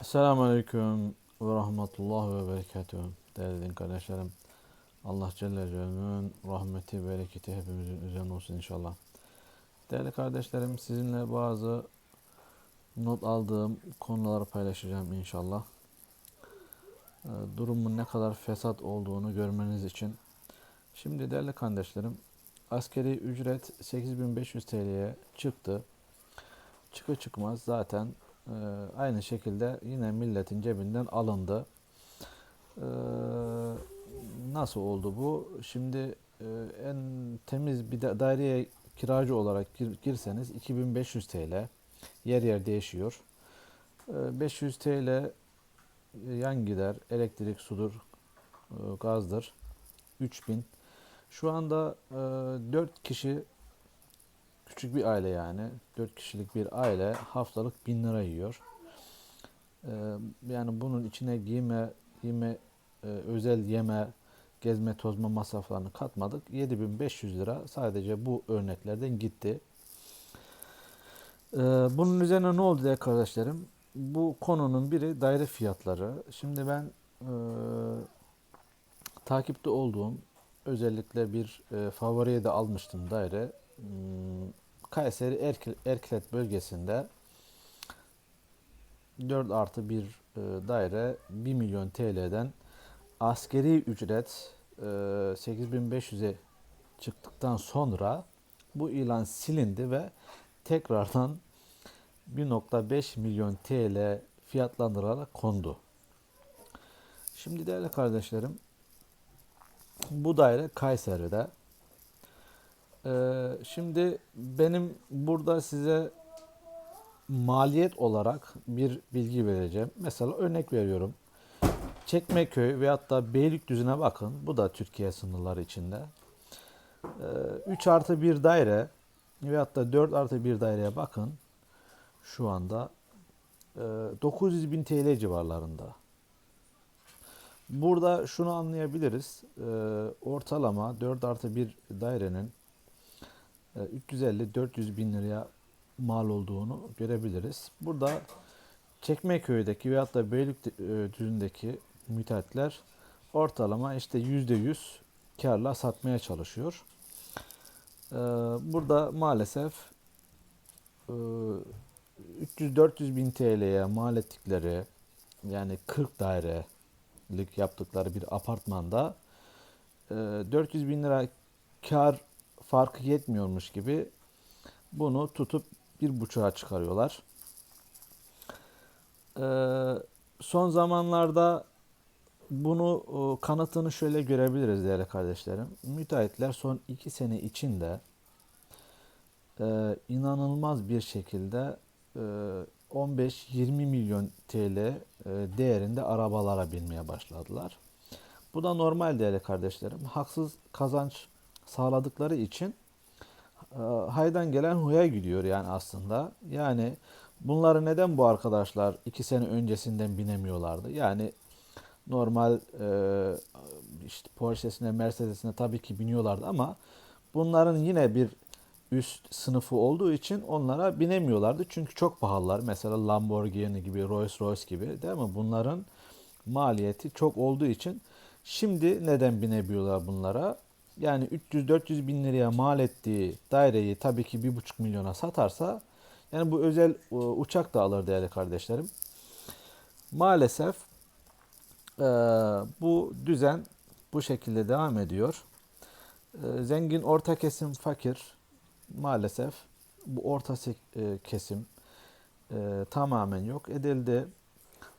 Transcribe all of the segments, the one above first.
Esselamu Aleyküm ve Rahmetullah ve Berekatuhu. Değerli din kardeşlerim, Allah Celle Celaluhu'nun rahmeti, bereketi hepimizin üzerine olsun inşallah. Değerli kardeşlerim, sizinle bazı not aldığım konuları paylaşacağım inşallah. Ee, Durumun ne kadar fesat olduğunu görmeniz için. Şimdi değerli kardeşlerim, askeri ücret 8500 TL'ye çıktı. Çıkı çıkmaz zaten ee, aynı şekilde yine milletin cebinden alındı. Ee, nasıl oldu bu? Şimdi e, en temiz bir da- daireye kiracı olarak gir- girseniz 2500 TL. Yer yer değişiyor. Ee, 500 TL yan gider, elektrik, sudur, e, gazdır. 3000. Şu anda e, 4 kişi Küçük bir aile yani. 4 kişilik bir aile haftalık 1000 lira yiyor. Ee, yani bunun içine giyme, giyme, e, özel yeme, gezme, tozma masraflarını katmadık. 7500 lira sadece bu örneklerden gitti. Ee, bunun üzerine ne oldu diye kardeşlerim? Bu konunun biri daire fiyatları. Şimdi ben e, takipte olduğum özellikle bir e, favoriye de almıştım daire. Hmm, Kayseri Erkil- Erkilet bölgesinde 4 artı bir e, daire 1 milyon TL'den askeri ücret e, 8500'e çıktıktan sonra bu ilan silindi ve tekrardan 1.5 milyon TL fiyatlandırarak kondu. Şimdi değerli kardeşlerim bu daire Kayseri'de. Ee, şimdi benim burada size maliyet olarak bir bilgi vereceğim. Mesela örnek veriyorum. Çekmeköy veyahut da Beylikdüzü'ne bakın. Bu da Türkiye sınırları içinde. Ee, 3 artı bir daire veyahut da 4 artı bir daireye bakın. Şu anda e, 900 bin TL civarlarında. Burada şunu anlayabiliriz. Ee, ortalama 4 artı bir dairenin e, 350-400 bin liraya mal olduğunu görebiliriz. Burada Çekmeköy'deki veyahut da Beylikdüzü'ndeki müteahhitler ortalama işte %100 karla satmaya çalışıyor. Ee, Burada maalesef e, 300-400 bin TL'ye mal ettikleri yani 40 dairelik yaptıkları bir apartmanda e, 400 bin lira kar farkı yetmiyormuş gibi bunu tutup bir buçuğa çıkarıyorlar. Ee, son zamanlarda bunu kanıtını şöyle görebiliriz değerli kardeşlerim. Müteahhitler son iki sene içinde e, inanılmaz bir şekilde e, 15-20 milyon TL e, değerinde arabalara binmeye başladılar. Bu da normal değerli kardeşlerim. Haksız kazanç sağladıkları için e, haydan gelen huya gidiyor yani aslında. Yani bunları neden bu arkadaşlar iki sene öncesinden binemiyorlardı? Yani normal e, işte Porsche'sine, Mercedes'ine tabii ki biniyorlardı ama bunların yine bir üst sınıfı olduğu için onlara binemiyorlardı. Çünkü çok pahalılar. Mesela Lamborghini gibi, Rolls Royce gibi değil mi? Bunların maliyeti çok olduğu için şimdi neden binebiliyorlar bunlara? Yani 300-400 bin liraya mal ettiği daireyi tabii ki 1,5 milyona satarsa yani bu özel e, uçak da alır değerli kardeşlerim. Maalesef e, bu düzen bu şekilde devam ediyor. E, zengin orta kesim fakir maalesef bu orta kesim tamamen yok edildi.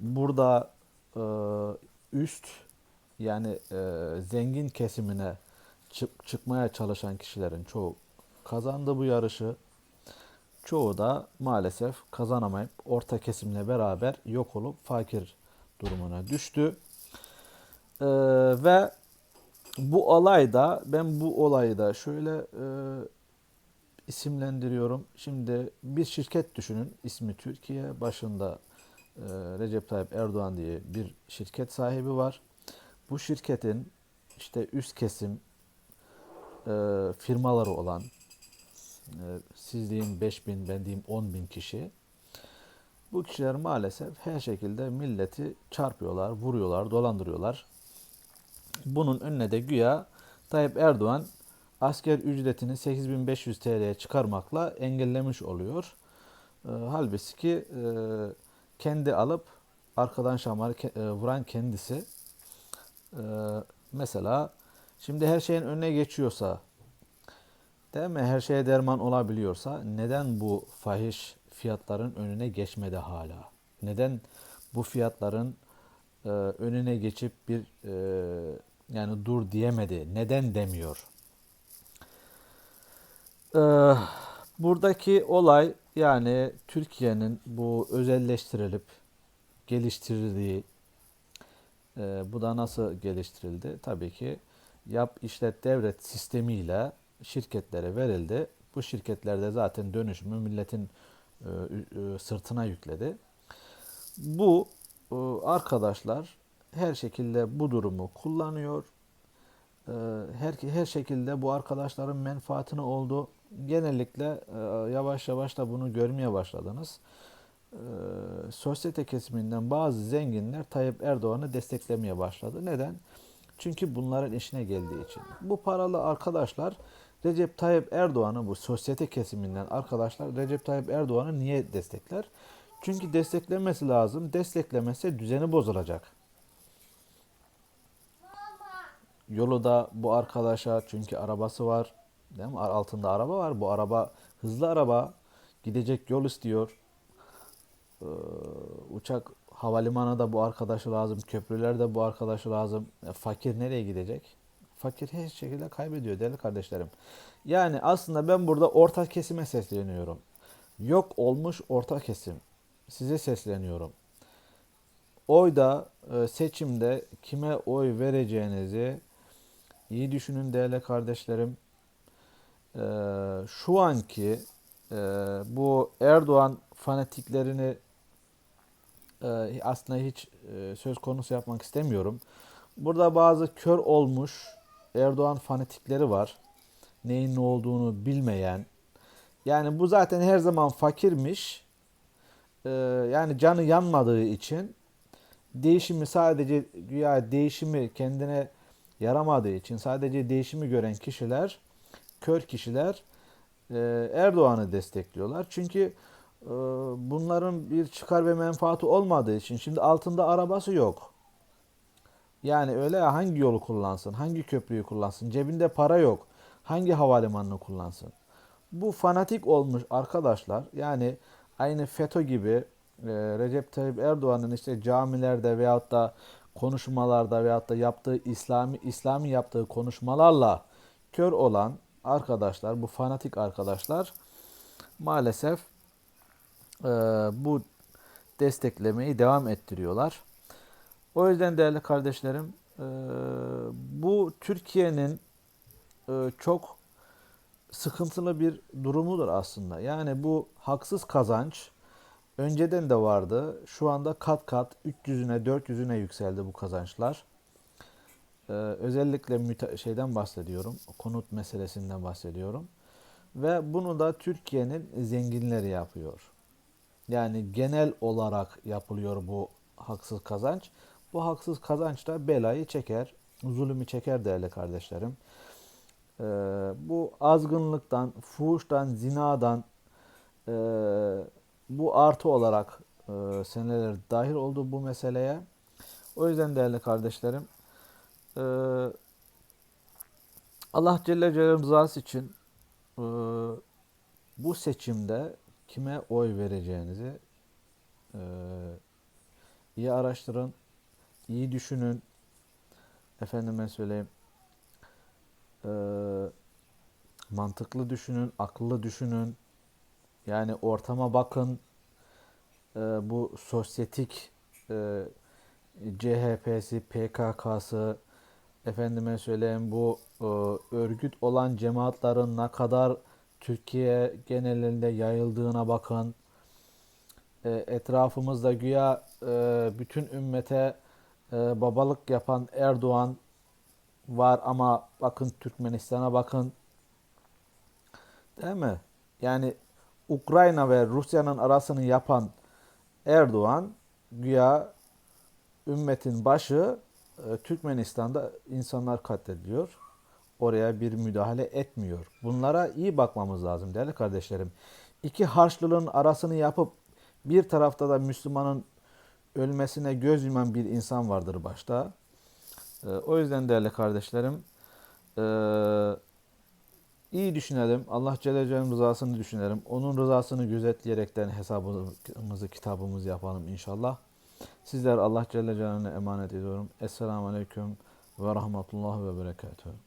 Burada üst yani zengin kesimine çık- çıkmaya çalışan kişilerin çoğu kazandı bu yarışı. Çoğu da maalesef kazanamayıp orta kesimle beraber yok olup fakir durumuna düştü. Ee, ve bu olayda ben bu olayı da şöyle e, isimlendiriyorum. Şimdi bir şirket düşünün. ismi Türkiye. Başında e, Recep Tayyip Erdoğan diye bir şirket sahibi var. Bu şirketin işte üst kesim e, firmaları olan e, siz deyin 5 bin ben diyeyim 10 bin kişi Bu kişiler maalesef her şekilde milleti çarpıyorlar, vuruyorlar, dolandırıyorlar. Bunun önüne de güya Tayyip Erdoğan asker ücretini 8500 TL'ye çıkarmakla engellemiş oluyor. E, halbuki ki e, kendi alıp arkadan şamarı e, vuran kendisi. E, mesela şimdi her şeyin önüne geçiyorsa değil mi? Her şeye derman olabiliyorsa neden bu fahiş fiyatların önüne geçmedi hala? Neden bu fiyatların e, önüne geçip bir e, yani dur diyemedi? Neden demiyor? E, buradaki olay yani Türkiye'nin bu özelleştirilip geliştirildiği e, bu da nasıl geliştirildi? Tabii ki yap işlet devret sistemiyle şirketlere verildi. Bu şirketlerde zaten dönüşümü milletin e, e, sırtına yükledi. Bu e, arkadaşlar her şekilde bu durumu kullanıyor. Her her şekilde bu arkadaşların menfaatine oldu. Genellikle yavaş yavaş da bunu görmeye başladınız. Sosyete kesiminden bazı zenginler Tayyip Erdoğan'ı desteklemeye başladı. Neden? Çünkü bunların işine geldiği için. Bu paralı arkadaşlar Recep Tayyip Erdoğan'ı bu sosyete kesiminden arkadaşlar Recep Tayyip Erdoğan'ı niye destekler? Çünkü desteklemesi lazım. Desteklemese düzeni bozulacak. Yolu da bu arkadaşa çünkü arabası var. Değil mi? Altında araba var. Bu araba hızlı araba. Gidecek yol istiyor. Ee, uçak havalimanı da bu arkadaşı lazım. Köprüler de bu arkadaşı lazım. E, fakir nereye gidecek? Fakir her şekilde kaybediyor değerli kardeşlerim. Yani aslında ben burada orta kesime sesleniyorum. Yok olmuş orta kesim. Size sesleniyorum. Oyda, e, seçimde kime oy vereceğinizi iyi düşünün değerli kardeşlerim. E, şu anki bu Erdoğan fanatiklerini aslında hiç söz konusu yapmak istemiyorum. Burada bazı kör olmuş Erdoğan fanatikleri var. Neyin ne olduğunu bilmeyen. Yani bu zaten her zaman fakirmiş. Ee, yani canı yanmadığı için değişimi sadece güya değişimi kendine yaramadığı için sadece değişimi gören kişiler, kör kişiler e, Erdoğan'ı destekliyorlar. Çünkü e, bunların bir çıkar ve menfaati olmadığı için şimdi altında arabası yok. Yani öyle ya hangi yolu kullansın, hangi köprüyü kullansın, cebinde para yok, hangi havalimanını kullansın. Bu fanatik olmuş arkadaşlar yani aynı FETÖ gibi e, Recep Tayyip Erdoğan'ın işte camilerde veyahut da konuşmalarda veyahut da yaptığı İslami İslami yaptığı konuşmalarla kör olan arkadaşlar, bu fanatik arkadaşlar maalesef e, bu desteklemeyi devam ettiriyorlar. O yüzden değerli kardeşlerim e, bu Türkiye'nin e, çok sıkıntılı bir durumudur aslında. Yani bu haksız kazanç önceden de vardı. Şu anda kat kat 300'üne 400'üne yükseldi bu kazançlar. Özellikle şeyden bahsediyorum. Konut meselesinden bahsediyorum. Ve bunu da Türkiye'nin zenginleri yapıyor. Yani genel olarak yapılıyor bu haksız kazanç. Bu haksız kazanç da belayı çeker, zulümü çeker değerli kardeşlerim. Ee, bu azgınlıktan, fuhuştan, zinadan e, bu artı olarak e, seneler dahil oldu bu meseleye. O yüzden değerli kardeşlerim e, Allah Celle Celaluhu rızası için e, bu seçimde kime oy vereceğinizi e, iyi araştırın, iyi düşünün. Efendime söyleyeyim e, mantıklı düşünün, akıllı düşünün. Yani ortama bakın. E, bu sosyetik CHP'si, PKK'sı, efendime söyleyeyim bu örgüt olan cemaatlerin ne kadar Türkiye genelinde yayıldığına bakın. E, etrafımızda güya e, bütün ümmete e, babalık yapan Erdoğan var ama bakın Türkmenistan'a bakın. Değil mi? Yani Ukrayna ve Rusya'nın arasını yapan Erdoğan güya ümmetin başı e, Türkmenistan'da insanlar katlediliyor. Oraya bir müdahale etmiyor. Bunlara iyi bakmamız lazım değerli kardeşlerim. İki harçlılığın arasını yapıp bir tarafta da Müslümanın ölmesine göz yuman bir insan vardır başta. E, o yüzden değerli kardeşlerim e, iyi düşünelim. Allah Celle Celle'nin rızasını düşünelim. Onun rızasını gözetleyerekten hesabımızı, kitabımızı yapalım inşallah. Sizler Allah Celle Celaluhu'na emanet ediyorum. Esselamu Aleyküm ve Rahmetullah ve Berekatuhu.